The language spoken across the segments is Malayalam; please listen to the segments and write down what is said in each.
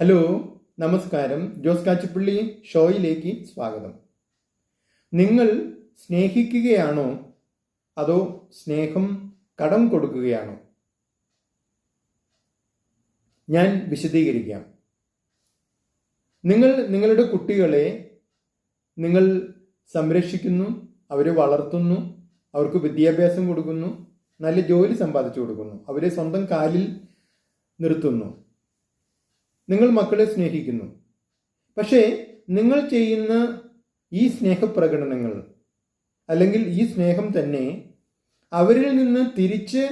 ഹലോ നമസ്കാരം. ജോസ് കാച്ചിപ്പള്ളി ഷോയിലേക്ക് സ്വാഗതം. നിങ്ങൾ സ്നേഹിക്കുകയാണോ? അതോ സ്നേഹം കടം കൊടുക്കുകയാണോ? ഞാൻ വിശദീകരിക്കാം. നിങ്ങൾ നിങ്ങളുടെ കുട്ടികളെ നിങ്ങൾ സംരക്ഷിക്കുന്നു അവരെ വളർത്തുന്നു അവർക്ക് വിദ്യാഭ്യാസം കൊടുക്കുന്നു നല്ല ജോലി സമ്പാദിച്ചു കൊടുക്കുന്നു അവരെ സ്വന്തം കാലിൽ നിർത്തുന്നു. നിങ്ങൾ മക്കളെ സ്നേഹിക്കുന്നു. പക്ഷേ നിങ്ങൾ ചെയ്യുന്ന ഈ സ്നേഹപ്രകടനങ്ങൾ അല്ലെങ്കിൽ ഈ സ്നേഹം തന്നെ അവരിൽ നിന്ന് തിരിച്ച്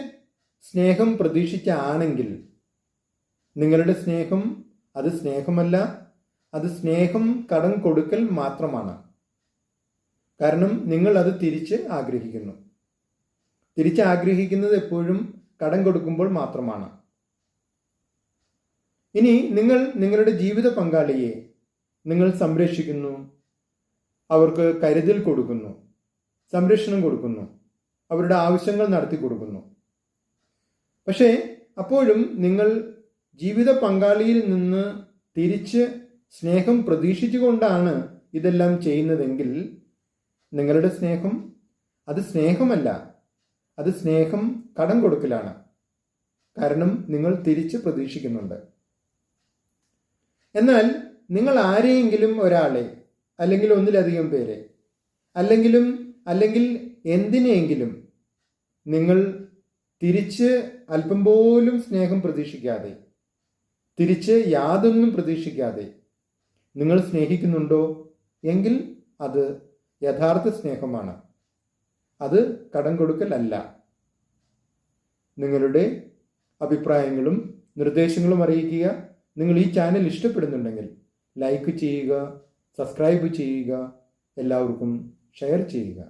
സ്നേഹം പ്രതീക്ഷിച്ചാണെങ്കിൽ നിങ്ങളുടെ സ്നേഹം അത് സ്നേഹമല്ല അത് സ്നേഹം കടം കൊടുക്കൽ മാത്രമാണ്. കാരണം നിങ്ങൾ അത് തിരിച്ച് ആഗ്രഹിക്കുന്നു. തിരിച്ച് ആഗ്രഹിക്കുന്നത് എപ്പോഴും കടം കൊടുക്കുമ്പോൾ മാത്രമാണ്. ഇനി നിങ്ങൾ നിങ്ങളുടെ ജീവിത പങ്കാളിയെ നിങ്ങൾ സംരക്ഷിക്കുന്നു. അവർക്ക് കരുതൽ കൊടുക്കുന്നു. സംരക്ഷണം കൊടുക്കുന്നു. അവരുടെ ആവശ്യങ്ങൾ നടത്തി കൊടുക്കുന്നു. പക്ഷേ അപ്പോഴും നിങ്ങൾ ജീവിത പങ്കാളിയിൽ നിന്ന് തിരിച്ച് സ്നേഹം പ്രതീക്ഷിച്ചുകൊണ്ടാണ് ഇതെല്ലാം ചെയ്യുന്നതെങ്കിൽ നിങ്ങളുടെ സ്നേഹം അത് സ്നേഹമല്ല. അത് സ്നേഹം കടം കൊടുക്കലാണ്. കാരണം നിങ്ങൾ തിരിച്ച് പ്രതീക്ഷിക്കുന്നുണ്ട്. എന്നാൽ നിങ്ങൾ ആരെയെങ്കിലും ഒരാളെ അല്ലെങ്കിൽ ഒന്നിലധികം പേരെ അല്ലെങ്കിലും അല്ലെങ്കിൽ എന്തിനെയെങ്കിലും നിങ്ങൾ തിരിച്ച് അല്പം പോലും സ്നേഹം പ്രതീക്ഷിക്കാതെ തിരിച്ച് യാതൊന്നും പ്രതീക്ഷിക്കാതെ നിങ്ങൾ സ്നേഹിക്കുന്നുണ്ടോ? എങ്കിൽ അത് യഥാർത്ഥ സ്നേഹമാണ്. അത് കടം കൊടുക്കലല്ല നിങ്ങളുടെ അഭിപ്രായങ്ങളും നിർദ്ദേശങ്ങളും അറിയിക്കുക. നിങ്ങൾ ഈ ചാനൽ ഇഷ്ടപ്പെടുന്നുണ്ടെങ്കിൽ ലൈക്ക് ചെയ്യുക സബ്സ്ക്രൈബ് ചെയ്യുക എല്ലാവർക്കും ഷെയർ ചെയ്യുക.